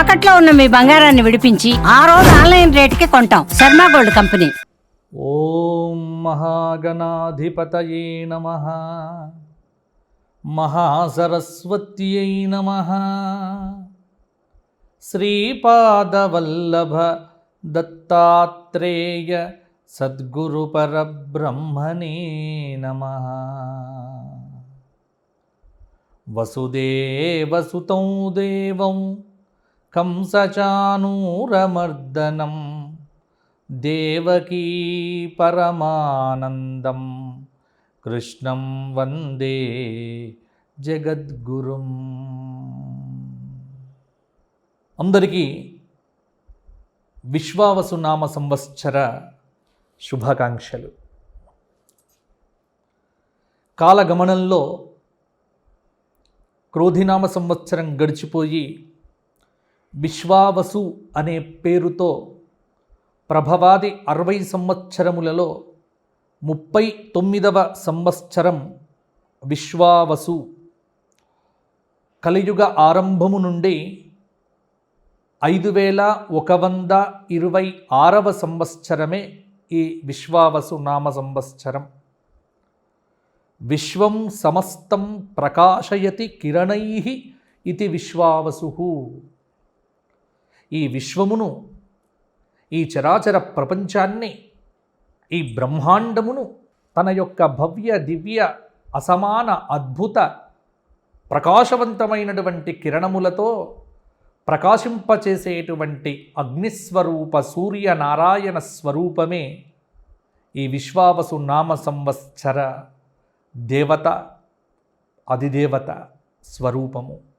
తాకట్లో ఉన్న మీ బంగారాన్ని విడిపించి ఆ రోజు ఆన్లైన్ రేటుకి కొంటాం. Sharma gold company. ఓం మహాగణాధిపతయే నమ. మహాసరస్వత్యై నమ. శ్రీపాదవల్లభ దత్తాత్రేయ సద్గురు పరబ్రహ్మణే నమ వసుదేవసుతం దేవం కంసచానూరమర్దనం దేవకీ పరమానందం కృష్ణం వందే జగద్గురుం. అందరికీ విశ్వావసు నామ సంవత్సర శుభాకాంక్షలు. కాలగమనంలో క్రోధినామ సంవత్సరం గడిచిపోయి విశ్వావసు అనే పేరుతో ప్రభవాది అరవై సంవత్సరములలో ముప్పై తొమ్మిదవ సంవత్సరం విశ్వావసు. కలియుగ ఆరంభము నుండి ఐదు వేల ఒక వంద ఇరవై ఆరవ సంవత్సరమే ఈ విశ్వావసు నామ సంవత్సరం. విశ్వం సమస్తం ప్రకాశయతి కిరణై ఇది విశ్వావసు. ఈ విశ్వమును ఈ చరాచర ప్రపంచాన్ని ఈ బ్రహ్మాండమును తన యొక్క భవ్య దివ్య అసమాన అద్భుత ప్రకాశవంతమైనటువంటి కిరణములతో ప్రకాశింపచేసేటువంటి అగ్నిస్వరూప సూర్య నారాయణ స్వరూపమే ఈ విశ్వావసు నామ సంవత్సర దేవత అధిదేవత స్వరూపము.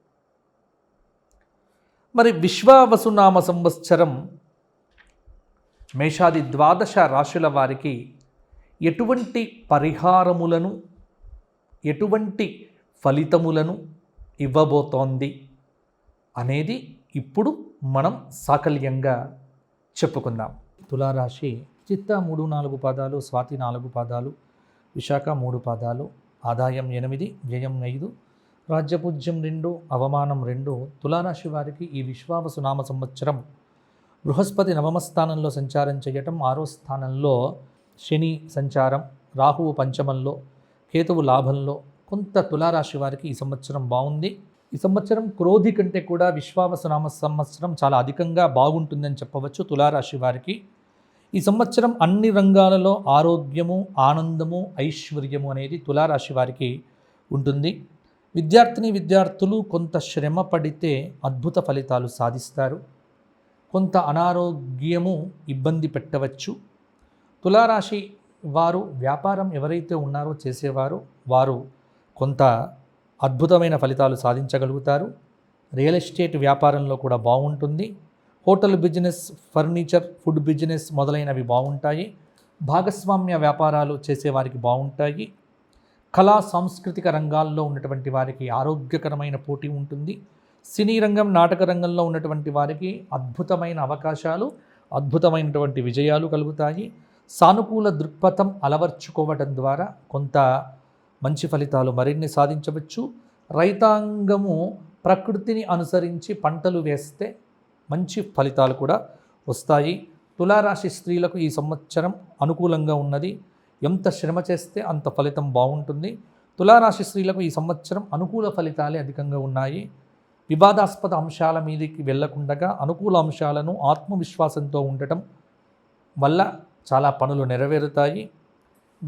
మరి విశ్వావసునామ సంవత్సరం మేషాది ద్వాదశ రాశుల వారికి ఎటువంటి పరిహారములను ఎటువంటి ఫలితములను ఇవ్వబోతోంది అనేది ఇప్పుడు మనం సాకల్యంగా చెప్పుకుందాం. తులారాశి చిత్త మూడు నాలుగు పాదాలు స్వాతి నాలుగు పాదాలు విశాఖ మూడు పాదాలు ఆదాయం ఎనిమిది వ్యయం ఐదు రాజ్యపూజ్యం రెండు అవమానం రెండు తులారాశి వారికి ఈ విశ్వావసు నామ సంవత్సరం బృహస్పతి నవమ స్థానంలో సంచారం చేయటం ఆరో స్థానంలో శని సంచారం రాహువు పంచమంలో కేతువు లాభంలో కొంత తులారాశి వారికి ఈ సంవత్సరం బాగుంది. ఈ సంవత్సరం క్రోధి కంటే కూడా విశ్వావసు నామ సంవత్సరం చాలా అధికంగా బాగుంటుందని చెప్పవచ్చు తులారాశి వారికి. ఈ సంవత్సరం అన్ని రంగాలలో ఆరోగ్యము ఆనందము ఐశ్వర్యము అనేది తులారాశి వారికి ఉంటుంది. విద్యార్థిని విద్యార్థులు కొంత శ్రమ పడితే అద్భుత ఫలితాలు సాధిస్తారు. కొంత అనారోగ్యము ఇబ్బంది పెట్టవచ్చు. తులారాశి వారు వ్యాపారం ఎవరైతే ఉన్నారో చేసేవారో వారు కొంత అద్భుతమైన ఫలితాలు సాధించగలుగుతారు. రియల్ ఎస్టేట్ వ్యాపారంలో కూడా బాగుంటుంది. Hotel business furniture food business మొదలైనవి బాగుంటాయి. భాగస్వామ్య వ్యాపారాలు చేసేవారికి బాగుంటాయి. కళా సాంస్కృతిక రంగాల్లో ఉన్నటువంటి వారికి ఆరోగ్యకరమైన పోటీ ఉంటుంది. సినీ రంగం నాటక రంగంలో ఉన్నటువంటి వారికి అద్భుతమైన అవకాశాలు అద్భుతమైనటువంటి విజయాలు కలుగుతాయి. సానుకూల దృక్పథం అలవర్చుకోవడం ద్వారా కొంత మంచి ఫలితాలు మరిన్ని సాధించవచ్చు. రైతాంగము ప్రకృతిని అనుసరించి పంటలు వేస్తే మంచి ఫలితాలు కూడా వస్తాయి. తులారాశి స్త్రీలకు ఈ సంవత్సరం అనుకూలంగా ఉన్నది. ఎంత శ్రమ చేస్తే అంత ఫలితం బాగుంటుంది. తులారాశి స్త్రీలకు ఈ సంవత్సరం అనుకూల ఫలితాలే అధికంగా ఉన్నాయి. వివాదాస్పద అంశాల మీదకి వెళ్ళకుండగా అనుకూల అంశాలను ఆత్మవిశ్వాసంతో ఉండటం వల్ల చాలా పనులు నెరవేరుతాయి.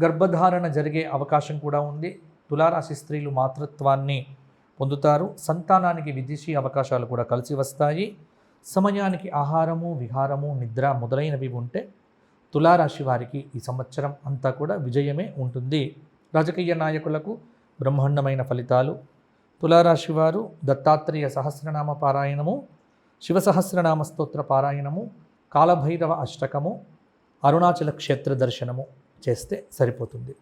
గర్భధారణ జరిగే అవకాశం కూడా ఉంది. తులారాశి స్త్రీలు మాతృత్వాన్ని పొందుతారు. సంతానానికి విదేశీ అవకాశాలు కూడా కలిసి వస్తాయి. సమయానికి ఆహారము విహారము నిద్ర మొదలైనవి ఉంటే తులారాశి వారికి ఈ సంవత్సరం అంతా కూడా విజయమే ఉంటుంది. రాజకీయ నాయకులకు బ్రహ్మాండమైన ఫలితాలు. తులారాశి వారు దత్తాత్రేయ సహస్రనామ పారాయణము శివ సహస్రనామ స్తోత్ర పారాయణము కాలభైరవ అష్టకము అరుణాచల క్షేత్ర దర్శనము చేస్తే సరిపోతుంది.